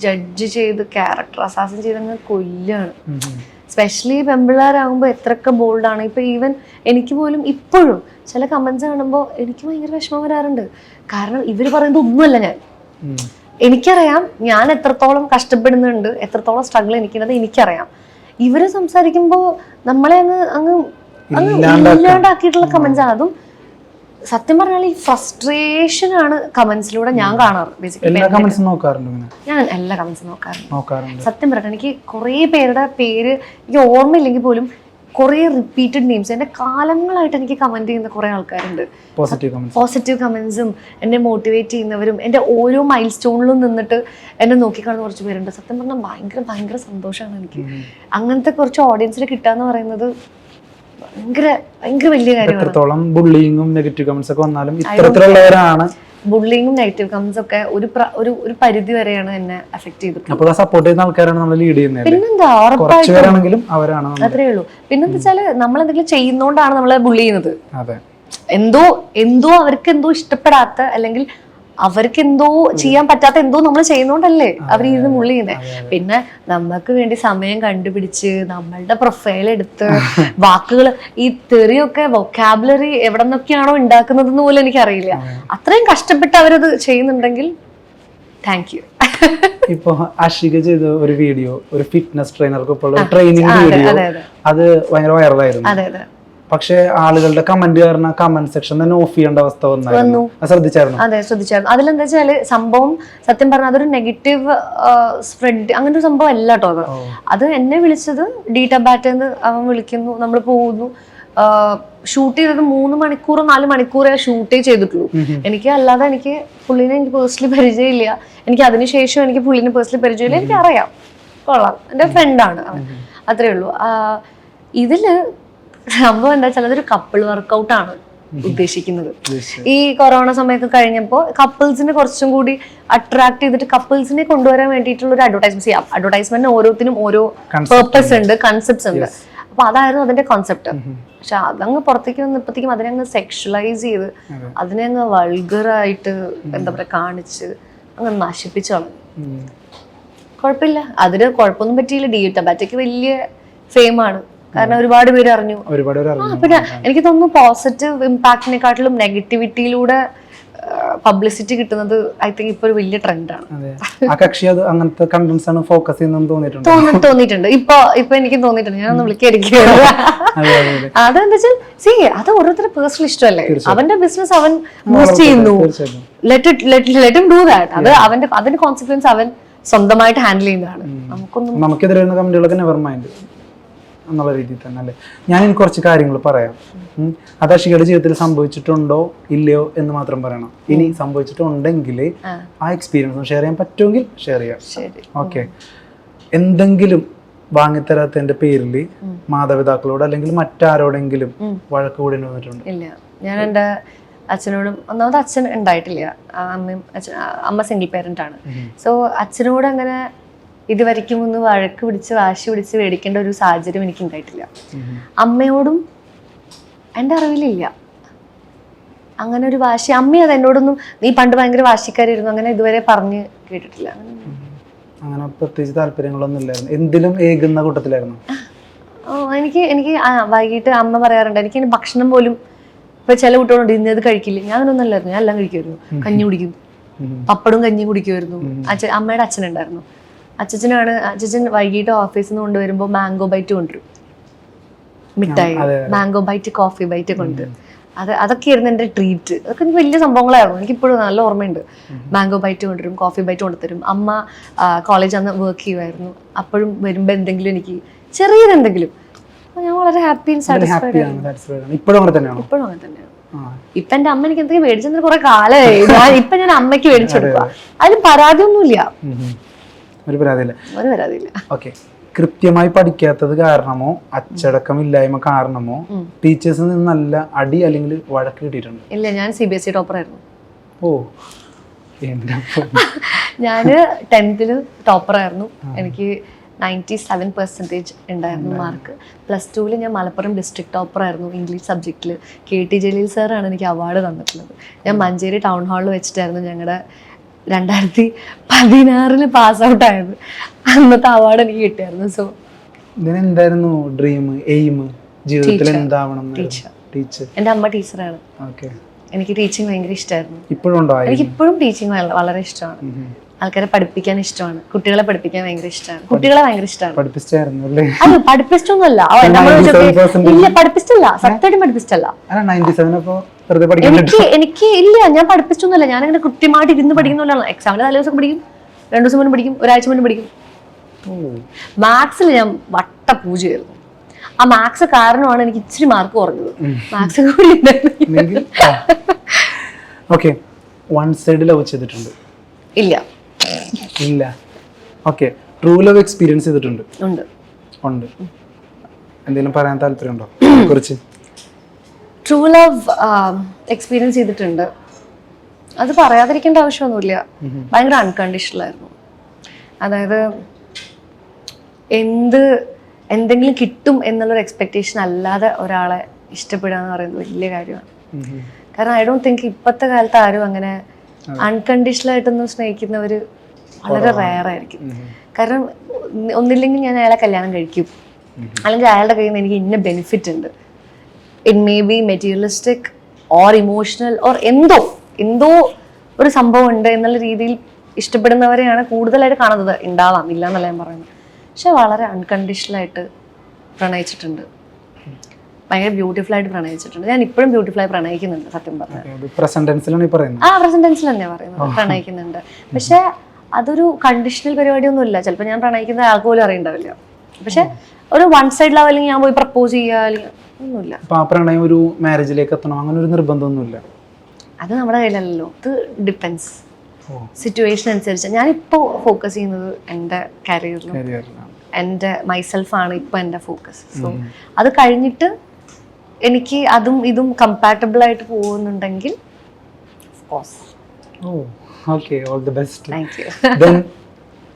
ജഡ്ജ് ചെയ്ത് ക്യാരക്ടർ അസാസൻ ചെയ്തങ്ങ് കൊല്ലാണ്. സ്പെഷ്യലി പെമ്പിള്ളേരാകുമ്പോൾ എത്രയൊക്കെ ബോൾഡാണ് ഇപ്പൊ ഈവൻ എനിക്ക് പോലും ഇപ്പോഴും ചില കമന്റ്സ് കാണുമ്പോൾ എനിക്ക് ഭയങ്കര വിഷമം വരാറുണ്ട്. കാരണം ഇവർ പറയുന്നത് ഒന്നുമല്ല ഞാൻ. എനിക്കറിയാം ഞാൻ എത്രത്തോളം കഷ്ടപ്പെടുന്നുണ്ട് എത്രത്തോളം സ്ട്രഗിൾ എനിക്കുള്ളത് എനിക്കറിയാം. ഇവർ സംസാരിക്കുമ്പോൾ നമ്മളെ അങ്ങ് അങ്ങ് അങ്ങ് ഇല്ലാണ്ടാക്കിയിട്ടുള്ള കമന്റ്സ് ആണ് അതും സത്യം പറഞ്ഞാൽ ഈ ഫ്രസ്ട്രേഷൻ ആണ് കമന്റ്സിലൂടെ ഞാൻ കാണാറ് ബേസിക്കലി ഞാൻ എല്ലാ കമന്റ്സും നോക്കാറുണ്ട്. നോക്കാറുണ്ട്. സത്യം പറഞ്ഞാൽ എനിക്ക് കുറേ പേരുടെ പേര് എനിക്ക് ഓർമ്മയില്ലെങ്കിൽ പോലും കുറേ റിപ്പീറ്റഡ് നെയിംസ് എന്റെ കാലങ്ങളായിട്ട് എനിക്ക് കമന്റ് ചെയ്യുന്ന കുറേ ആൾക്കാരുണ്ട്. പോസിറ്റീവ് കമൻസും എന്നെ മോട്ടിവേറ്റ് ചെയ്യുന്നവരും എന്റെ ഓരോ മൈൽ സ്റ്റോണിലും നിന്നിട്ട് എന്നെ നോക്കിക്കാണുന്ന കുറച്ച് പേരുണ്ട്. സത്യം പറഞ്ഞാൽ ഭയങ്കര ഭയങ്കര സന്തോഷമാണ് എനിക്ക്. അങ്ങനത്തെ കുറച്ച് ഓഡിയൻസിനെ കിട്ടാന്ന് പറയുന്നത് ഭയങ്കര ഭയങ്കര വലിയ കാര്യമാണ്. എത്രത്തോളം ബുള്ളിങ്ങും നെഗറ്റീവ് കമൻസ് ഒക്കെ വന്നാലും ഇത്തരത്തിലുള്ളവരാണ്. ബുള്ളിങ്ങും നെഗറ്റീവ് കമന്റ്സ് ഒക്കെ ഒരു ഒരു ഒരു പരിധി വരെയാണ് എന്നെ അഫക്ട് ചെയ്തിട്ടുള്ളത്. അപ്പോൾ സപ്പോർട്ട് ചെയ്യുന്ന ആൾക്കാരാണ് നമ്മൾ ലീഡ് ചെയ്യുന്നത് പിന്നെന്താ ഉറപ്പായിട്ടും. അവരാണ് അത്രേ ഉള്ളൂ. പിന്നെന്താ വെച്ചാൽ നമ്മൾ എന്തെങ്കിലും ചെയ്യുന്നോണ്ടാണ് നമ്മളെ ബുള്ളി ചെയ്യുന്നത്. അതെ. എന്തോ എന്തോ അവർക്ക് എന്തോ ഇഷ്ടപ്പെടാത്ത അല്ലെങ്കിൽ അവർക്ക് എന്തോ ചെയ്യാൻ പറ്റാത്ത എന്തോ നമ്മൾ ചെയ്യുന്നോണ്ടല്ലേ അവർ ഇരുന്ന് മുള്ളി ചെയ്യുന്നത് പിന്നെ നമുക്ക് വേണ്ടി സമയം കണ്ടുപിടിച്ച് നമ്മളുടെ പ്രൊഫൈൽ എടുത്ത് വാക്കുകൾ ഈ തെറിയൊക്കെ വൊക്കാബുലറി എവിടെ നിന്നൊക്കെയാണോ ഉണ്ടാക്കുന്നത് പോലും എനിക്കറിയില്ല. അത്രയും കഷ്ടപ്പെട്ട് അവരത് ചെയ്യുന്നുണ്ടെങ്കിൽ താങ്ക് യു ഇപ്പൊ അഷിക ചെയ്ത ഒരു വീഡിയോ ഒരു ഫിറ്റ്നസ് ട്രെയിനർക്കൊപ്പം ട്രെയിനിങ് വീഡിയോ അതെ ഭയങ്കര വൈറലായിരുന്നു പക്ഷെ ആളുകളുടെ കമന്റ് കാരണം കമന്റ് സെക്ഷൻ തന്നെ ഓഫ് ചെയ്യേണ്ട അവസ്ഥ വന്നായിരുന്നു. അത് ശ്രദ്ധിച്ചായിരുന്നു? അതെ ശ്രദ്ധിച്ചായിരുന്നു. അതിലെന്താ വെച്ചാൽ സംഭവം സത്യം പറഞ്ഞാൽ അതൊരു നെഗറ്റീവ് സ്പ്രെഡ് അങ്ങനെ ഒരു സംഭവം അല്ല കേട്ടോ അത്. അത് എന്നെ വിളിച്ചത് ഡീറ്റ ബാറ്റെന്ന് അവൻ വിളിക്കുന്നു. നമ്മൾ പോകുന്നു. ഷൂട്ട് ചെയ്തത് മൂന്ന് മണിക്കൂറോ നാല് മണിക്കൂറേ ഷൂട്ടേ ചെയ്തിട്ടുള്ളൂ. എനിക്ക് അല്ലാതെ എനിക്ക് പുള്ളിനെ എനിക്ക് പേഴ്സണലി പരിചയമില്ല. എനിക്ക് അതിനുശേഷം എനിക്ക് പുള്ളിനെ പേഴ്സണലി പരിചയമില്ല. എനിക്ക് അറിയാം കൊള്ളാം. എന്റെ ഫ്രണ്ടാണ് അവൻ. അത്രേ ഉള്ളൂ. ഇതിൽ സംഭവം എന്താ വെച്ചാൽ അതൊരു കപ്പിൾ വർക്കൗട്ട് ആണ് ഉദ്ദേശിക്കുന്നത്. ഈ കൊറോണ സമയത്ത് കഴിഞ്ഞപ്പോൾ കപ്പിൾസിനെ കുറച്ചും കൂടി അട്രാക്ട് ചെയ്തിട്ട് കപ്പിൾസിനെ കൊണ്ടുവരാൻ വേണ്ടിയിട്ടുള്ള ഒരു അഡ്വർടൈസ്മെന്റ് ചെയ്യാം. അഡ്വർടൈസ്മെന്റിന് ഓരോത്തിനും ഓരോ പേർപ്പസ് ഉണ്ട്. കൺസെപ്റ്റ്സ് ഉണ്ട്. അപ്പൊ അതായിരുന്നു അതിന്റെ കോൺസെപ്റ്റ് പക്ഷെ അതങ്ങ് പുറത്തേക്ക് വന്നപ്പോഴത്തേക്കും അതിനെ അങ്ങ് സെക്ഷലൈസ് ചെയ്ത് അതിനെ അങ്ങ് വൾഗറായിട്ട് എന്താ പറയാ കാണിച്ച് അങ്ങ് നശിപ്പിച്ചു കളഞ്ഞു. കുഴപ്പമില്ല. അതിന് കുഴപ്പമൊന്നും പറ്റിയില്ല. ഡി ടബാറ്റയ്ക്ക് വലിയ ഫെയിമാണ് കാരണം ഒരുപാട് പേര് അറിഞ്ഞു. ഒരുപാട് പേര് അറിഞ്ഞു. പിന്നെ എനിക്ക് തോന്നുന്നു പോസിറ്റീവ് ഇമ്പാക്റ്റിനെക്കാട്ടിലും നെഗറ്റിവിറ്റിയിലൂടെ പബ്ലിസിറ്റി കിട്ടുന്നത് ഐ തിങ്ക് ഇപ്പൊ ഒരു വലിയ ട്രെൻഡാണ് കക്ഷി അത് അങ്ങനത്തെ കണ്ടന്റ്സ് ആണ് ഫോക്കസ് ചെയ്യുന്നത് തോന്നിയിട്ടുണ്ട്? തോന്നി തോന്നിയിട്ടുണ്ട്. ഇപ്പൊ ഇപ്പൊ എനിക്ക് തോന്നിയിട്ടുണ്ട്. ഞാനൊന്ന് വിളിക്കായിരിക്കും അതെ അതെ അതെ. അതെന്താ വെച്ചാൽ സി അത് ഓരോരുത്തരുടെ പേഴ്സണൽ ഇഷ്ടമല്ലേ? അവന്റെ ബിസിനസ് അവൻ ബൂസ്റ്റ് ചെയ്യുന്നു. ലെറ്റ് ലെറ്റ് ഡു ദാറ്റ് അത് അവന്റെ അതിന്റെ കോൺസിക്വൻസ് അവൻ സ്വന്തമായിട്ട് ഹാൻഡിൽ ചെയ്യുന്നതാണ്. നമുക്കൊന്നും നമുക്കെതിരെ കമന്റുകളൊക്കെ നെവർ മൈൻഡ് എന്നുള്ള രീതിയിൽ തന്നെ അല്ലേ? ഞാൻ ഇനി കുറച്ച് കാര്യങ്ങൾ പറയാം. അത് അഷികയുടെ ജീവിതത്തിൽ സംഭവിച്ചിട്ടുണ്ടോ? ഇല്ലയോ എന്ന് മാത്രം പറയണം. ഇനി സംഭവിച്ചിട്ടുണ്ടെങ്കിൽ ആ. എക്സ്പീരിയൻസ് ഷെയർ ചെയ്യാൻ പറ്റുമെങ്കിൽ ഷെയർ ചെയ്യാം. ഓക്കെ എന്തെങ്കിലും വാങ്ങിത്തരാത്തതിന്റെ പേരിൽ മാതാപിതാക്കളോട് അല്ലെങ്കിൽ മറ്റാരോടെങ്കിലും വഴക്ക് കൂടി വന്നിട്ടുണ്ട്? ഇല്ല. ഞാൻ എന്റെ അച്ഛനോടും ഒന്നാമത് അച്ഛൻ ഉണ്ടായിട്ടില്ല. അമ്മയും അച്ഛൻ അമ്മ സിംഗിൾ പേരന്റ് ആണ്. സോ അച്ഛനോട് അങ്ങനെ ഇതുവരയ്ക്കും ഒന്ന് വഴക്ക് പിടിച്ച് വാശി പിടിച്ച് മേടിക്കേണ്ട ഒരു സാഹചര്യം എനിക്ക് ഉണ്ടായിട്ടില്ല. അമ്മയോടും എന്റെ അറിവിലില്ല. അങ്ങനെ ഒരു വാശി അമ്മ അത് എന്നോടൊന്നും നീ പണ്ട് ഭയങ്കര വാശിക്കാരായിരുന്നു അങ്ങനെ ഇതുവരെ പറഞ്ഞ് കേട്ടിട്ടില്ല. അങ്ങനെ പ്രത്യേകിച്ച് താല്പര്യങ്ങളൊന്നും ഇല്ലായിരുന്നു. എന്തിലും ഏകുന്ന കൂട്ടത്തിലായിരുന്നു. എനിക്ക് എനിക്ക് വൈകിട്ട് അമ്മ പറയാറുണ്ട് എനിക്ക് ഭക്ഷണം പോലും ഇപ്പൊ ചില കുട്ടികളുണ്ട് ഇന്നത് കഴിക്കില്ല. ഞാൻ അങ്ങനൊന്നും അല്ലായിരുന്നു ഞാൻ എല്ലാം കഴിക്കുമായിരുന്നു. കഞ്ഞി കുടിക്കും. പപ്പടും കഞ്ഞി കുടിക്കുമായിരുന്നു. അച്ഛൻ അമ്മയുടെ അച്ഛനുണ്ടായിരുന്നു അച്ഛനാണ് അച്ഛൻ വൈകിട്ട് ഓഫീസിൽ നിന്ന് കൊണ്ടുവരുമ്പോൾ മാംഗോ ബൈറ്റ് കൊണ്ടുവരും. മിഠായി മാംഗോ ബൈറ്റ് കോഫി ബൈറ്റ് കൊണ്ടുവരും അത് അതൊക്കെയായിരുന്നു എന്റെ ട്രീറ്റ് അതൊക്കെ എനിക്ക് വലിയ സംഭവങ്ങളായിരുന്നു. എനിക്ക് ഇപ്പോഴും നല്ല ഓർമ്മയുണ്ട്. മാംഗോ ബൈറ്റ് കൊണ്ടുവരും കോഫി ബൈറ്റ് കൊണ്ടുതരും അമ്മ കോളേജ് അന്ന് വർക്ക് ചെയ്യുമായിരുന്നു. അപ്പോഴും വരുമ്പോൾ എന്തെങ്കിലും എനിക്ക് ചെറിയൊരു എന്തെങ്കിലും ഞാൻ വളരെ ഹാപ്പി സാറ്റിസ്ഫൈഡ് ഇപ്പോഴും അങ്ങനെ തന്നെയാണോ? ഇപ്പൊ എന്റെ അമ്മ എനിക്ക് എന്തെങ്കിലും മേടിച്ചെന്ന് കുറെ കാലമായി. ഇപ്പൊ ഞാൻ അമ്മയ്ക്ക് മേടിച്ചു കൊടുക്കുക അതിന് പരാതിയൊന്നുമില്ല. ഒരു പരാതിയില്ല. ഒരു പരാതിയില്ല. ഓക്കെ. കൃത്യമായി പഠിക്കാത്തത് കാരണമോ അച്ചടക്കമില്ലായ്മ കാരണമോ ടീച്ചേഴ്സിൽ നിന്ന് നല്ല അടി അല്ലെങ്കിൽ വഴക്ക് കിട്ടിയിട്ടുണ്ട്? ഇല്ല ഞാൻ C B S E topper ആയിരുന്നു ഓ ടെൻത്തിൽ ടോപ്പർ ആയിരുന്നു എനിക്ക് നയന്റി സെവൻ പെർസെന്റേജ് ഉണ്ടായിരുന്നു. മാർക്ക് പ്ലസ് ടുവിൽ ഞാൻ മലപ്പുറം ഡിസ്ട്രിക്ട് ടോപ്പർ ആയിരുന്നു ഇംഗ്ലീഷ് സബ്ജക്റ്റിൽ കെ ടി ജലീൽ സാറാണ് എനിക്ക് അവാർഡ് തന്നിട്ടുള്ളത്. ഞാൻ മഞ്ചേരി ടൗൺ ഹാളിൽ വെച്ചിട്ടായിരുന്നു ഞങ്ങളുടെ രണ്ടായിരത്തി പതിനാറിന് പാസ് ഔട്ട് ആയത്. അന്നത്തെ അവാർഡ് എനിക്ക് കിട്ടിയായിരുന്നു. സോ എന്തായിരുന്നു ഡ്രീം എയിം ജീവിതത്തിൽ എന്താവണം ടീച്ചർ എന്റെ അമ്മ ടീച്ചറാണ് എനിക്ക് ടീച്ചിങ് ഭയങ്കര ഇഷ്ടമായിരുന്നു ഇപ്പോഴും ഉണ്ടോ? എനിക്ക് ഇപ്പോഴും ടീച്ചിങ് വളരെ ഇഷ്ടമാണ്. ആൾക്കാരെ പഠിപ്പിക്കാൻ ഇഷ്ടമാണ്. കുട്ടികളെ പഠിപ്പിക്കാൻ ഭയങ്കര ഇഷ്ടമാണ്. കുട്ടികളെ ഭയങ്കര ഇഷ്ടമാണ്. അത് 97% ഇല്ല പഠിപ്പിച്ചല്ല. സത്യമായിട്ടും പഠിപ്പിച്ചല്ല. എനിക്ക് എനിക്ക് ഇല്ല. ഞാൻ പഠിപ്പിച്ചൊന്നുമില്ല. ഞാൻ അങ്ങനെ കൃത്യമായിട്ട് ഇരുന്ന് പഠിക്കുന്നില്ല എക്സാമിന് തലേ ദിവസം പഠിക്കും. രണ്ടു ദിവസം മുന്നേ പഠിക്കും. ഒരാഴ്ച മുന്നേ പഠിക്കും. മാത്സിൽ ഞാൻ വട്ട പൂജയായിരുന്നു. ആ മാത്സ് കാരണമാണ് എനിക്ക് ഇച്ചിരി മാർക്ക് കുറഞ്ഞത്. മാത്സ് കൂടി. ഓക്കെ വൺ സൈഡ് ലവ് ചെയ്തിട്ടുണ്ട്. ഇല്ല. ഇല്ല. ഓക്കെ ട്രൂ ലവ് എക്സ്പീരിയൻസ് ചെയ്തിട്ടുണ്ട്. ഉണ്ട്. ഉണ്ട്. എന്തെങ്കിലും പറയാൻ താല്പര്യമുണ്ടോ? കുറിച്ച്. ട്രൂ ലവ് എക്സ്പീരിയൻസ് ചെയ്തിട്ടുണ്ട്. അത് പറയാതിരിക്കേണ്ട ആവശ്യമൊന്നുമില്ല. ഭയങ്കര അൺകണ്ടീഷണൽ ആയിരുന്നു. അതായത് എന്ത് എന്തെങ്കിലും കിട്ടും എന്നുള്ളൊരു എക്സ്പെക്റ്റേഷൻ അല്ലാതെ ഒരാളെ ഇഷ്ടപ്പെടുക എന്ന് പറയുന്നത് വലിയ കാര്യമാണ്. കാരണം ഐ ഡോണ്ട് തിങ്ക് ഇപ്പോഴത്തെ കാലത്ത് ആരും അങ്ങനെ അൺകണ്ടീഷണൽ ആയിട്ടൊന്നും സ്നേഹിക്കുന്നവർ വളരെ റയറായിരിക്കും കാരണം ഒന്നില്ലെങ്കിൽ ഞാൻ അയാളെ കല്യാണം കഴിക്കും. അല്ലെങ്കിൽ അയാളുടെ കയ്യിൽ നിന്ന് എനിക്ക് ഇന്ന ബെനിഫിറ്റ് ഉണ്ട്. It may be materialistic or emotional or എന്തോ എന്തോ ഒരു സംഭവം ഉണ്ട് എന്നുള്ള രീതിയിൽ ഇഷ്ടപ്പെടുന്നവരെയാണ് കൂടുതലായിട്ട് കാണുന്നത്. ഉണ്ടാവാം ഇല്ല എന്നല്ല ഞാൻ പറയുന്നത്. പക്ഷെ വളരെ അൺകണ്ടീഷണൽ ആയിട്ട് പ്രണയിച്ചിട്ടുണ്ട്. ഭയങ്കര ബ്യൂട്ടിഫുൾ ആയിട്ട് പ്രണയിച്ചിട്ടുണ്ട്. ഞാൻ ഇപ്പോഴും ബ്യൂട്ടിഫുൾ ആയി പ്രണയിക്കുന്നുണ്ട് സത്യം പറഞ്ഞാൽ. ആ പ്രസന്റൻസിൽ തന്നെ പറയുന്നത്. പ്രണയിക്കുന്നുണ്ട്. പക്ഷെ അതൊരു കണ്ടീഷണൽ പരിപാടിയൊന്നുമില്ല. ചിലപ്പോൾ ഞാൻ പ്രണയിക്കുന്ന ആൾക്ക് പോലും അറിയണ്ടാവില്ല. പക്ഷെ ഒരു വൺ സൈഡ് ലെവലിൽ ഞാൻ പോയി പ്രപ്പോസ് ചെയ്യുക അല്ലെങ്കിൽ ഒന്നുമില്ല. പ്രണയം ഒരു മാരേജിലേക്ക് എത്തണം? അങ്ങനെ ഒരു നിർബന്ധമൊന്നുമില്ല. അത് നമ്മുടെ കയ്യിലല്ലോ ഇത് ഡിപ്പെൻസ് സിറ്റുവേഷൻ അനുസരിച്ച്. ഞാനിപ്പോൾ ഫോക്കസ് ചെയ്യുന്നത് എന്റെ കരിയറിലും എന്റെ എന്റെ മൈസെൽഫാണ് ഇപ്പോൾ എന്റെ ഫോക്കസ് സോ അത് കഴിഞ്ഞിട്ട് എനിക്ക് അതും ഇതും കമ്പാറ്റബിൾ ആയിട്ട് പോകുന്നുണ്ടെങ്കിൽ ഓൾ ദി ബെസ്റ്റ്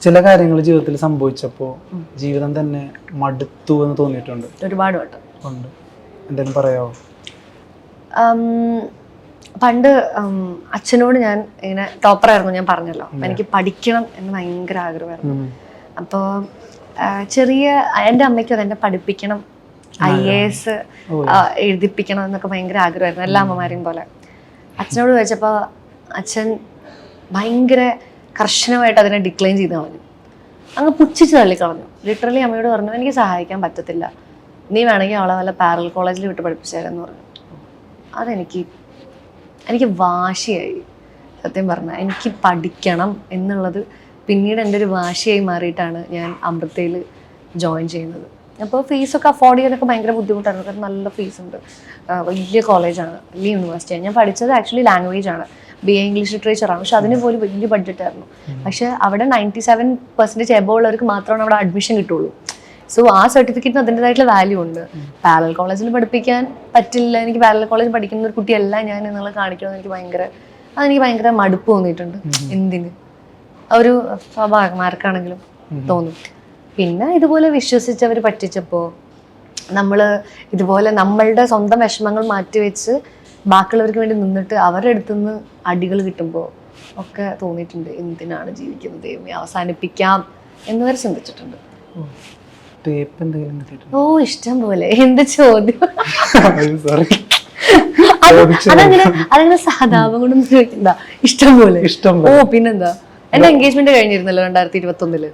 ചില കാര്യങ്ങൾ ജീവിതത്തിൽ സംഭവിച്ചപ്പോൾ ജീവിതം തന്നെ മടുത്തു എന്ന് തോന്നിയിട്ടുണ്ട്. ഒരുപാട് വട്ടം. ഉണ്ട്. എന്തെങ്കിലും പറയാമോ പണ്ട് അച്ഛനോട് ഞാൻ ഇങ്ങനെ ടോപ്പറായിരുന്നു ഞാൻ പറഞ്ഞല്ലോ. എനിക്ക് പഠിക്കണം എന്ന് ഭയങ്കര ആഗ്രഹമായിരുന്നു. അപ്പോൾ ചെറിയ എന്റെ അമ്മയ്ക്ക് അത് എന്നെ പഠിപ്പിക്കണം ഐ എ എസ് എഴുതിപ്പിക്കണം എന്നൊക്കെ ഭയങ്കര ആഗ്രഹമായിരുന്നു. എല്ലാ അമ്മമാരെയും പോലെ. അച്ഛനോട് ചോദിച്ചപ്പോൾ അച്ഛൻ ഭയങ്കര കർശനമായിട്ട് അതിനെ ഡിക്ലൈൻ ചെയ്ത് കളഞ്ഞു. അങ്ങ് പുച്ഛിച്ച് തള്ളിക്കളഞ്ഞു. ലിറ്ററലി അമ്മയോട് പറഞ്ഞു എനിക്ക് സഹായിക്കാൻ പറ്റത്തില്ല. നീ വേണമെങ്കിൽ അവളെ വല്ല പാരൽ കോളേജിൽ വിട്ട് പഠിപ്പിച്ചേരെന്ന് പറഞ്ഞു. അതെനിക്ക് എനിക്ക് വാശിയായി. സത്യം പറഞ്ഞാൽ എനിക്ക് പഠിക്കണം എന്നുള്ളത് പിന്നീട് എന്റെ ഒരു വാശിയായി മാറിയിട്ടാണ് ഞാൻ അമൃതയിൽ ജോയിൻ ചെയ്യുന്നത്. അപ്പോൾ ഫീസൊക്കെ അഫോർഡ് ചെയ്യാനൊക്കെ ഭയങ്കര ബുദ്ധിമുട്ടാണ്. കാരണം നല്ല ഫീസ് ഉണ്ട് വലിയ കോളേജാണ് വലിയ യൂണിവേഴ്സിറ്റിയാണ്. ഞാൻ പഠിച്ചത് ആക്ച്വലി ലാംഗ്വേജ് ആണ് ബി എ ഇംഗ്ലീഷ് ലിറ്ററേച്ചറാണ്. പക്ഷെ അതിന് പോലും വലിയ ബഡ്ജറ്റ് ആയിരുന്നു പക്ഷെ അവിടെ നയന്റി സെവൻ പെർസെന്റേജ് എബോ ഉള്ളവർക്ക് മാത്രമാണ് അവിടെ അഡ്മിഷൻ കിട്ടുള്ളൂ. സോ ആ സർട്ടിഫിക്കറ്റിന് അതിന്റെതായിട്ടുള്ള വാല്യൂ ഉണ്ട്. പാരൽ കോളേജിൽ പഠിപ്പിക്കാൻ പറ്റില്ല. എനിക്ക് പാരൽ കോളേജിൽ പഠിക്കുന്ന ഒരു കുട്ടിയല്ല ഞാൻ എന്നുള്ളത് കാണിക്കണമെന്ന് എനിക്ക് ഭയങ്കര അതെനിക്ക് ഭയങ്കര മടുപ്പ് തോന്നിയിട്ടുണ്ട്. എന്തിന്? ഒരു ഒരു സ്വാഭാവികമാർക്കാണെങ്കിലും തോന്നും. പിന്നെ ഇതുപോലെ വിശ്വസിച്ച് വിശ്വസിച്ചവർ പറ്റിച്ചപ്പോൾ നമ്മൾ ഇതുപോലെ നമ്മളുടെ സ്വന്തം വിഷമങ്ങൾ മാറ്റിവെച്ച് ബാക്കിയുള്ളവർക്ക് വേണ്ടി നിന്നിട്ട് അവരുടെ അടുത്തുനിന്ന് അടികൾ കിട്ടുമ്പോൾ ഒക്കെ തോന്നിയിട്ടുണ്ട്. എന്തിനാണ് ജീവിക്കുന്നത്? ദൈവമേ അവസാനിപ്പിക്കാം എന്ന് വരെ ചിന്തിച്ചിട്ടുണ്ട്. ഓ ഇഷ്ടം പോലെ. എന്ത് ചോദ്യം? അതങ്ങനെ അതങ്ങനെ സഹതാപം കൊണ്ടൊന്നും ചോദിക്കണ്ട. ഇഷ്ടം പോലെ. ഇഷ്ടം ഓ പിന്നെന്താ? എന്റെ എൻഗേജ്മെന്റ് കഴിഞ്ഞിരുന്നല്ലോ രണ്ടായിരത്തി ഇരുപത്തി ഒന്നിൽ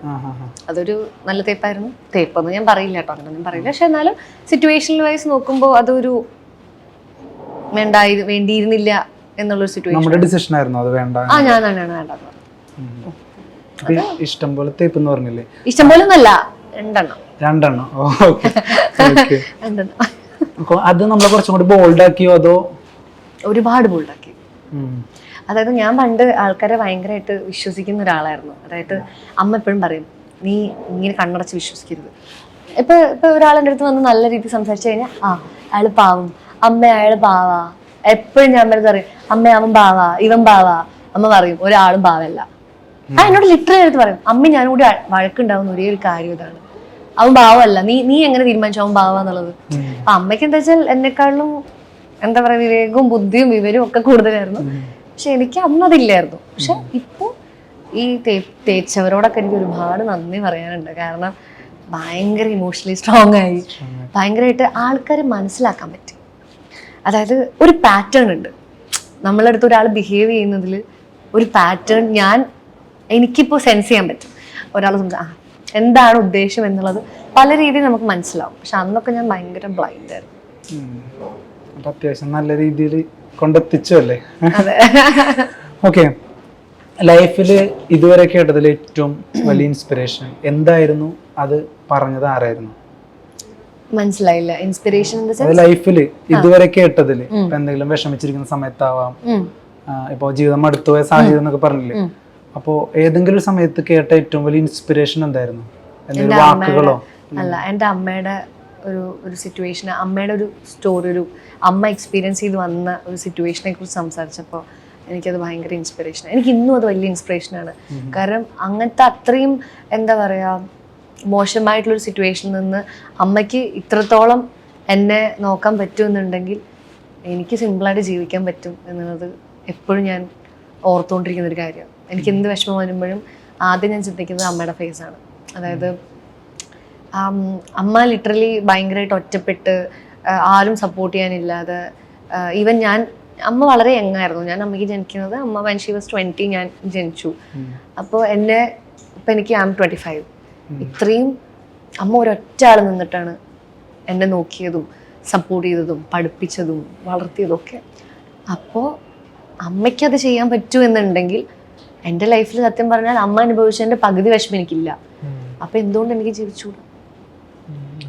അതൊരു നല്ല തേപ്പായിരുന്നു. തേപ്പെന്ന് ഞാൻ പറയില്ല കേട്ടോ അങ്ങനെയൊന്നും പറയില്ല. പക്ഷെ എന്നാലും സിറ്റുവേഷനിൽ വൈസ് നോക്കുമ്പോ അതൊരു വേണ്ടായി വേണ്ടിയിരുന്നില്ല എന്നുള്ളൊരു സിറ്റുവേഷൻ നമ്മുടെ ഡിസിഷൻ ആയിരുന്നു അത് വേണ്ട ആ അപ്പൊ ഇഷ്ടം പോലെ തേപ്പ് എന്ന് പറഞ്ഞില്ലേ? ഇഷ്ടം പോലെ ഒന്നല്ല രണ്ടെണ്ണം. രണ്ടെണ്ണം. ഓക്കെ. ഓക്കെ. രണ്ടെണ്ണം. അത് നമ്മളെ കുറച്ചും കൂടി ബോൾഡ് ആക്കിയോ അതോ? ഒരുപാട് ബോൾഡാക്കി. അതായത് ഞാൻ പണ്ട് ആൾക്കാരെ ഭയങ്കരമായിട്ട് വിശ്വസിക്കുന്ന ഒരാളായിരുന്നു. അതായത് അമ്മ എപ്പോഴും പറയും നീ ഇങ്ങനെ കണ്ണടച്ച് വിശ്വസിക്കരുത്. ഇപ്പൊ ഇപ്പൊ ഒരാളെന്റെ അടുത്ത് വന്ന് നല്ല രീതിയിൽ സംസാരിച്ചു കഴിഞ്ഞാൽ ആ അയാൾ പാവം. അമ്മ അയാൾ പാവാ. എപ്പോഴും ഞാൻ അമ്മ പറയും അമ്മ അവൻ പാവാ ഇവൻ പാവാ. അമ്മ പറയും ഒരാളും പാവല്ല. ആ എന്നോട് ലിറ്ററി എടുത്ത് പറയും അമ്മ ഞാനും കൂടി വഴക്കുണ്ടാവുന്ന ഒരേ ഒരു കാര്യം ഇതാണ്. അവൻ പാവമല്ല നീ നീ എങ്ങനെ തീരുമാനിച്ചു അവൻ പാവാന്നുള്ളത് അപ്പൊ അമ്മയ്ക്ക് എന്താ വെച്ചാൽ എന്നെക്കാളും എന്താ പറയാ വിവേകവും ബുദ്ധിയും വിവരവും ഒക്കെ കൂടുതലായിരുന്നു. പക്ഷെ എനിക്ക് അന്നതില്ലായിരുന്നു. പക്ഷെ ഇപ്പോ ഈ തേ- തേച്ചവരോടൊക്കെ എനിക്ക് ഒരുപാട് നന്ദി പറയാനുണ്ട്. കാരണം ഭയങ്കര ഇമോഷണലി സ്ട്രോങ് ആയി. ഭയങ്കരമായിട്ട് ആൾക്കാരെ മനസ്സിലാക്കാൻ പറ്റി. അതായത് ഒരു പാറ്റേൺ ഉണ്ട്. നമ്മളെ അടുത്ത് ഒരാൾ ബിഹേവ് ചെയ്യുന്നതിൽ ഒരു പാറ്റേൺ ഞാൻ എനിക്കിപ്പോൾ സെൻസ് ചെയ്യാൻ പറ്റും. ഒരാൾ ആ എന്താണ് ഉദ്ദേശം എന്നുള്ളത്? പല രീതിയിൽ നമുക്ക് മനസ്സിലാവും. പക്ഷെ അന്നൊക്കെ ഞാൻ ഭയങ്കര ബ്ലൈൻഡ് ആയിരുന്നു. അത്യാവശ്യം നല്ല രീതിയിൽ കൊണ്ടെത്തിച്ചു അല്ലേ അതെ. ഓക്കെ ലൈഫിൽ ഇതുവരെ കേട്ടതിൽ ഏറ്റവും വലിയ ഇൻസ്പിറേഷൻ എന്തായിരുന്നു? അത് പറഞ്ഞത് ആരായിരുന്നു? മനസ്സിലായില്ല. ഇൻസ്പിറേഷൻ ലൈഫിൽ ഇതുവരെ കേട്ടതിൽ എന്തെങ്കിലും വിഷമിച്ചിരിക്കുന്ന സമയത്താവാം. ഇപ്പോ ജീവിതം മടുത്തുപോയ സാഹചര്യം എന്നൊക്കെ പറഞ്ഞില്ലേ? അപ്പോ ഏതെങ്കിലും സമയത്ത് കേട്ട ഏറ്റവും വലിയ ഇൻസ്പിറേഷൻ എന്തായിരുന്നു? എന്തെങ്കിലും വാക്കുകളോ? അല്ല എന്റെ അമ്മയുടെ ഒരു ഒരു സിറ്റുവേഷൻ അമ്മയുടെ ഒരു സ്റ്റോറി ഒരു അമ്മ എക്സ്പീരിയൻസ് ചെയ്ത് വന്ന ഒരു സിറ്റുവേഷനെ കുറിച്ച് സംസാരിച്ചപ്പോൾ എനിക്കത് ഭയങ്കര ഇൻസ്പിറേഷൻ എനിക്ക് ഇന്നും അത് വലിയ ഇൻസ്പിറേഷനാണ് കാരണം അങ്ങനത്തെ അത്രയും എന്താ പറയുക മോശമായിട്ടുള്ളൊരു സിറ്റുവേഷനിൽ നിന്ന് അമ്മയ്ക്ക് ഇത്രത്തോളം എന്നെ നോക്കാൻ പറ്റുമെന്നുണ്ടെങ്കിൽ എനിക്ക് സിമ്പിളായിട്ട് ജീവിക്കാൻ പറ്റും എന്നുള്ളത് എപ്പോഴും ഞാൻ ഓർത്തുകൊണ്ടിരിക്കുന്ന ഒരു കാര്യമാണ് എനിക്ക് എന്ത് വിഷമം വരുമ്പോഴും ആദ്യം ഞാൻ ചിന്തിക്കുന്നത് അമ്മയുടെ ഫേസാണ് അതായത് അമ്മ ലിറ്ററലി ഭയങ്കരമായിട്ട് ഒറ്റപ്പെട്ട് ആരും സപ്പോർട്ട് ചെയ്യാനില്ലാതെ ഈവൻ ഞാൻ അമ്മ വളരെ യങ്ങായിരുന്നു ഞാൻ അമ്മയ്ക്ക് ജനിക്കുന്നത് അമ്മ വൻ ഷി വാസ് ട്വന്റി ഞാൻ ജനിച്ചു. അപ്പോൾ എന്നെ ഇപ്പം എനിക്ക് ആം ട്വന്റി ഫൈവ് ഇത്രയും അമ്മ ഒരൊറ്റ ആൾ നിന്നിട്ടാണ് എന്നെ നോക്കിയതും സപ്പോർട്ട് ചെയ്തതും പഠിപ്പിച്ചതും വളർത്തിയതും ഒക്കെ. അപ്പോൾ അത് ചെയ്യാൻ പറ്റൂ എന്നുണ്ടെങ്കിൽ എന്റെ ലൈഫിൽ സത്യം പറഞ്ഞാൽ അമ്മ അനുഭവിച്ചതിന്റെ പകുതി വിഷമം എനിക്കില്ല. അപ്പം എന്തുകൊണ്ട് എനിക്ക് ജീവിച്ചുകൂടാ?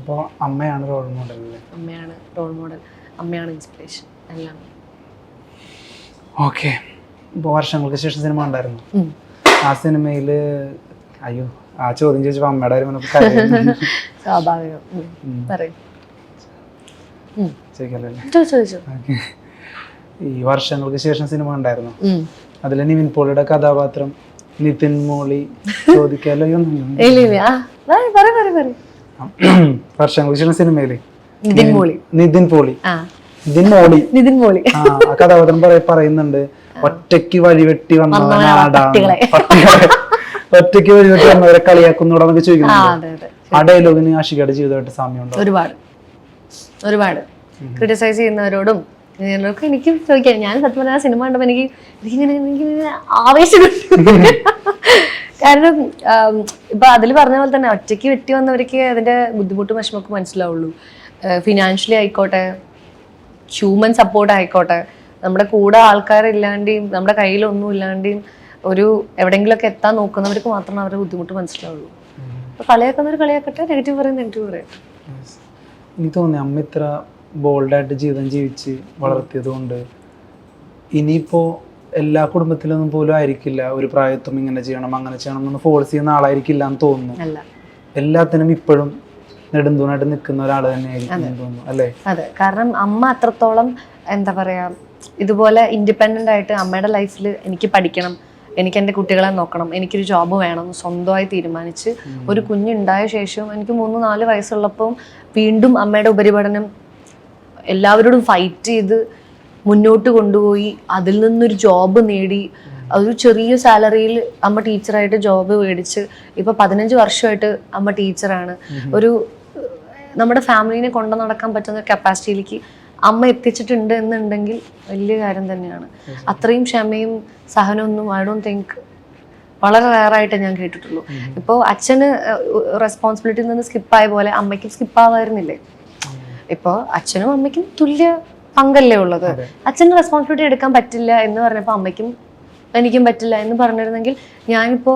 അപ്പോൾ അമ്മയാണ് റോൾ മോഡൽ അല്ലേ അമ്മയാണ് റോൾ മോഡൽ അമ്മയാണ് ഇൻസ്പിറേഷൻ എല്ലാം. ഓക്കെ ഇപ്പോൾ വർഷങ്ങൾക്ക് ശേഷം സിനിമ ഉണ്ടായിരുന്നു ആ സിനിമയിൽ അയ്യോ ആ ചോദ്യം ചോദിച്ചപ്പോൾ അമ്മയുടെ കാര്യം. സ്വാഭാവികം. പറയും. ഈ വർഷങ്ങൾക്ക് ശേഷം സിനിമ ഉണ്ടായിരുന്നു. അതിൽ നിവിൻ പോളിയുടെ കഥാപാത്രം നിതിൻ മോളി ചോദിക്കാലോ ഒന്നും ഇല്ല സിനിമയിലെ? നിതിൻ പോളി. നിതിൻ പോളി. നിതിൻ മോളി. നിതിൻ മോളി ആ കഥാപാത്രം പറയ പറയുന്നുണ്ട്. ഒറ്റയ്ക്ക് വഴിവെട്ടി പട്ടികളെ. ഒറ്റയ്ക്ക് വഴിവെട്ടി വന്നവരെ കളിയാക്കുന്നോടൊക്കെ ചോദിക്കുന്നു ചോദിക്കുന്നുണ്ട്. ആ ഡയലോഗിന് ആഷികയുടെ ജീവിതമായിട്ട് സാമ്യമുണ്ട്? ഒരുപാട്. ഒരുപാട്. ക്രിട്ടിസൈസ് ചെയ്യുന്നവരോടും ഇതിനൊക്കെ എനിക്ക് ചോദിക്കാം ഞാൻ സത്യം പറഞ്ഞ സിനിമ കണ്ടപ്പോൾ എനിക്ക് എനിക്കിങ്ങനെ എനിക്കിങ്ങനെ ആവേശം കാരണം ഇപ്പൊ അതിൽ പറഞ്ഞ പോലെ തന്നെ ഒറ്റയ്ക്ക് വെട്ടി വന്നവർക്ക് അതിന്റെ ബുദ്ധിമുട്ടും വിഷമമൊക്കെ മനസ്സിലാവുള്ളൂ. ഫിനാൻഷ്യലി ആയിക്കോട്ടെ ഹ്യൂമൻ സപ്പോർട്ട് ആയിക്കോട്ടെ നമ്മുടെ കൂടെ ആൾക്കാരില്ലാണ്ടെയും നമ്മുടെ കയ്യിലൊന്നും ഇല്ലാണ്ടെയും ഒരു എവിടെയെങ്കിലുമൊക്കെ എത്താൻ നോക്കുന്നവർക്ക് മാത്രമേ അവരുടെ ബുദ്ധിമുട്ട് മനസ്സിലാവുള്ളൂ. അപ്പോൾ കളിയാക്കുന്നവർ കളിയാക്കട്ടെ നെഗറ്റീവ് പറയും നെഗറ്റീവ് പറയാം. എനിക്ക് തോന്നി അമ്മ ഇത്ര ബോൾഡായിട്ട് ജീവിതം ജീവിച്ച് വളർത്തിയത് കൊണ്ട് ഇനിയിപ്പോ എല്ലാ കുടുംബത്തിലൊന്നും പോലും ആയിരിക്കില്ല. ഒരു പ്രായത്തും ഇങ്ങനെ ചെയ്യണം അങ്ങനെ ചെയ്യണം എന്ന് ഫോഴ്സ് ചെയ്യുന്ന ആളായിരിക്കില്ല എന്ന് തോന്നുന്നു. എല്ലാത്തിനും ഇപ്പോഴും നെടുന്തൂണായിട്ട് നിൽക്കുന്ന ഒരാൾ തന്നെയായിരിക്കും തോന്നുന്നു അല്ലേ? അതെ. കാരണം അമ്മ അത്രത്തോളം എന്താ പറയാ ഇതുപോലെ ഇൻഡിപെൻഡന്റ് ആയിട്ട് അമ്മയുടെ ലൈഫിൽ എനിക്ക് പഠിക്കണം എനിക്ക് എന്റെ കുട്ടികളെ നോക്കണം എനിക്കൊരു ജോബ് വേണം സ്വന്തമായി തീരുമാനിച്ച് ഒരു കുഞ്ഞുണ്ടായ ശേഷവും എനിക്ക് മൂന്ന് നാല് വയസ്സുള്ളപ്പോൾ വീണ്ടും അമ്മയുടെ ഉപരിപഠനം എല്ലാവരോടും ഫൈറ്റ് ചെയ്ത് മുന്നോട്ട് കൊണ്ടുപോയി അതിൽ നിന്നൊരു ജോബ് നേടി. ഒരു ചെറിയ സാലറിയിൽ അമ്മ ടീച്ചറായിട്ട് ജോബ് മേടിച്ച് ഇപ്പൊ പതിനഞ്ച് വർഷമായിട്ട് അമ്മ ടീച്ചറാണ് ഒരു നമ്മുടെ ഫാമിലിനെ കൊണ്ടു നടക്കാൻ പറ്റുന്ന കപ്പാസിറ്റിയിലേക്ക് അമ്മ എത്തിച്ചിട്ടുണ്ട് എന്നുണ്ടെങ്കിൽ വലിയ കാര്യം തന്നെയാണ്. അത്രയും ക്ഷമയും സഹനമൊന്നും ഐ ഡോണ്ട് തിങ്ക് വളരെ റയറായിട്ട് ഞാൻ കേട്ടിട്ടുള്ളൂ. ഇപ്പോൾ അച്ഛന് റെസ്പോൺസിബിലിറ്റിയിൽ നിന്ന് സ്കിപ്പായ പോലെ അമ്മയ്ക്കും സ്കിപ്പ് ആവായിരുന്നില്ലേ ഇപ്പോൾ അച്ഛനും അമ്മയ്ക്കും തുല്യ പങ്കല്ലേ ഉള്ളത്. അച്ഛന് റെസ്പോൺസിബിലിറ്റി എടുക്കാൻ പറ്റില്ല എന്ന് പറഞ്ഞപ്പോൾ അമ്മയ്ക്കും എനിക്കും പറ്റില്ല എന്ന് പറഞ്ഞിരുന്നെങ്കിൽ ഞാനിപ്പോ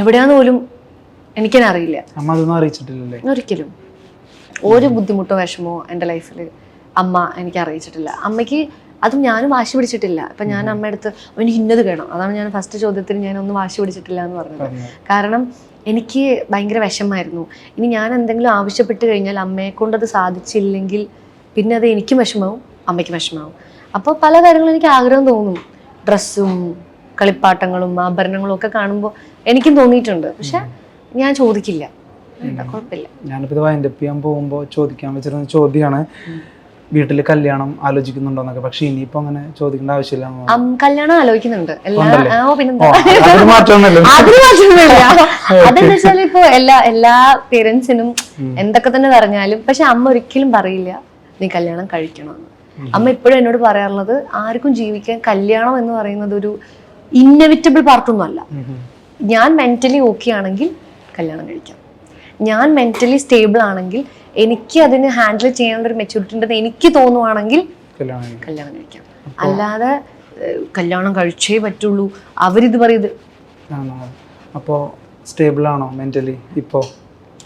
എവിടെയാന്ന് പോലും എനിക്കെന്നെ അറിയില്ല അമ്മ അതൊന്നും അറിയിച്ചിട്ടില്ലല്ലേ? ഒരിക്കലും. ഒരു ബുദ്ധിമുട്ടോ വിഷമോ എന്റെ ലൈഫിൽ അമ്മ എനിക്ക് അറിയിച്ചിട്ടില്ല. അമ്മയ്ക്ക് അതും ഞാനും വാശി പിടിച്ചിട്ടില്ല. ഇപ്പൊ ഞാൻ അമ്മയുടെ അടുത്ത് എനിക്ക് ഇന്നത് വേണം. അതാണ് ഞാൻ ഫസ്റ്റ് ചോദ്യത്തിൽ ഞാൻ ഒന്നും വാശി പിടിച്ചിട്ടില്ല എന്ന് പറഞ്ഞത്. പറഞ്ഞത്. കാരണം എനിക്ക് ഭയങ്കര വിഷമായിരുന്നു ഇനി ഞാൻ എന്തെങ്കിലും ആവശ്യപ്പെട്ട് കഴിഞ്ഞാൽ അമ്മയെ കൊണ്ടത് സാധിച്ചില്ലെങ്കിൽ പിന്നെ അത് എനിക്കും വിഷമാവും അമ്മയ്ക്ക് വിഷമാവും അപ്പോൾ പല കാര്യങ്ങളും എനിക്ക് ആഗ്രഹം തോന്നും. ഡ്രസ്സും കളിപ്പാട്ടങ്ങളും ആഭരണങ്ങളും ഒക്കെ കാണുമ്പോൾ എനിക്കും തോന്നിയിട്ടുണ്ട്. പക്ഷെ ഞാൻ ചോദിക്കില്ല. കുഴപ്പമില്ല. ഞാനിപ്പോ ഇത് വൈൻഡപ്പ് ചെയ്യാൻ പോകുമ്പോൾ ചോദിക്കാൻ വെച്ചിരുന്ന ചോദ്യമാണ് വീട്ടിൽ കല്യാണം ആലോചിക്കുന്നുണ്ടോ എന്നൊക്കെ. പക്ഷെ ഇനിയിപ്പോ അങ്ങനെ ചോദിക്കേണ്ട ആവശ്യമില്ല കല്യാണം ആലോചിക്കുന്നുണ്ട്. എല്ലാ ഉണ്ടല്ലേ? ആ ഓ, പിന്നെന്താ അതൊരു മാറ്റമൊന്നുമില്ല. അതിന് മാറ്റമൊന്നുമില്ല. അതെന്താ വെച്ചാൽ ഇപ്പൊ എല്ലാ എല്ലാ പേരൻസിനും എന്തൊക്കെ തന്നെ പറഞ്ഞാലും പക്ഷെ അമ്മ ഒരിക്കലും പറയില്ല. നീ കല്യാണം കഴിക്കണമെന്ന് അമ്മ ഇപ്പോഴും എന്നോട് പറയാറുള്ളത് ആർക്കും ജീവിക്കാൻ കല്യാണം എന്ന് പറയുന്നത് ഒരു ഇന്നവിറ്റബിൾ പാർട്ടൊന്നും അല്ല. ഞാൻ മെന്റലി ഓക്കെ ആണെങ്കിൽ കല്യാണം കഴിക്കാം. ഞാൻ മെന്റലി സ്റ്റേബിൾ ആണെങ്കിൽ എനിക്ക് അതിന് ഹാൻഡിൽ ചെയ്യാനുള്ള ഒരു മെച്ചൂരിറ്റി ഉണ്ടെന്ന് എനിക്ക് തോന്നുവാണെങ്കിൽ കല്യാണം കഴിക്കാം. അല്ലാതെ കല്യാണം കഴിച്ചേ പറ്റുള്ളൂ. അവരിത് പറയത് അപ്പോ അപ്പോൾ സ്റ്റേബിൾ ആണോ മെന്റലി ഇപ്പോ?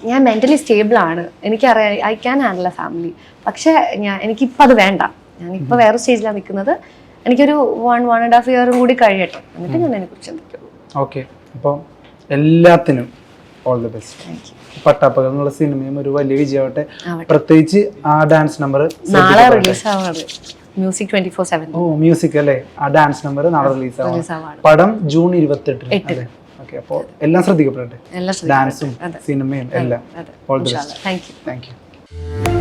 ഞാൻ മെന്റലി സ്റ്റേബിൾ ആണ്. എനിക്കറിയാം I can handle a family പക്ഷെ ഞാൻ എനിക്കിപ്പോൾ അത് വേണ്ട. ഞാനിപ്പോൾ വേറെ സ്റ്റേജിലാണ് നിൽക്കുന്നത് എനിക്കൊരു വൺ വൺ ആൻഡ് ഹാഫ് ഇയറും കൂടി കഴിയട്ടെ. എന്നിട്ട് ഞാൻ അതിനെ കുറിച്ച് ഓക്കെ. അപ്പോൾ എല്ലാത്തിനും ഓൾ ദി ബെസ്റ്റ് പട്ടാപ്പകൽ എന്നുള്ള സിനിമയും ഒരു വലിയ വിജയമാവട്ടെ. പ്രത്യേകിച്ച് ആ ഡാൻസ് നമ്പർ നാളെ release ആവാണ് music twenty four seven oh music അല്ലേ? ആ ഡാൻസ് നമ്പർ നാളെ റിലീസ് ആവും പടം ജൂൺ ഇരുപത്തെട്ടിന് ഓക്കെ അപ്പോൾ എല്ലാം ശ്രദ്ധിക്കപ്പെടട്ടെ. ഡാൻസും സിനിമയും എല്ലാം. Thank you thank you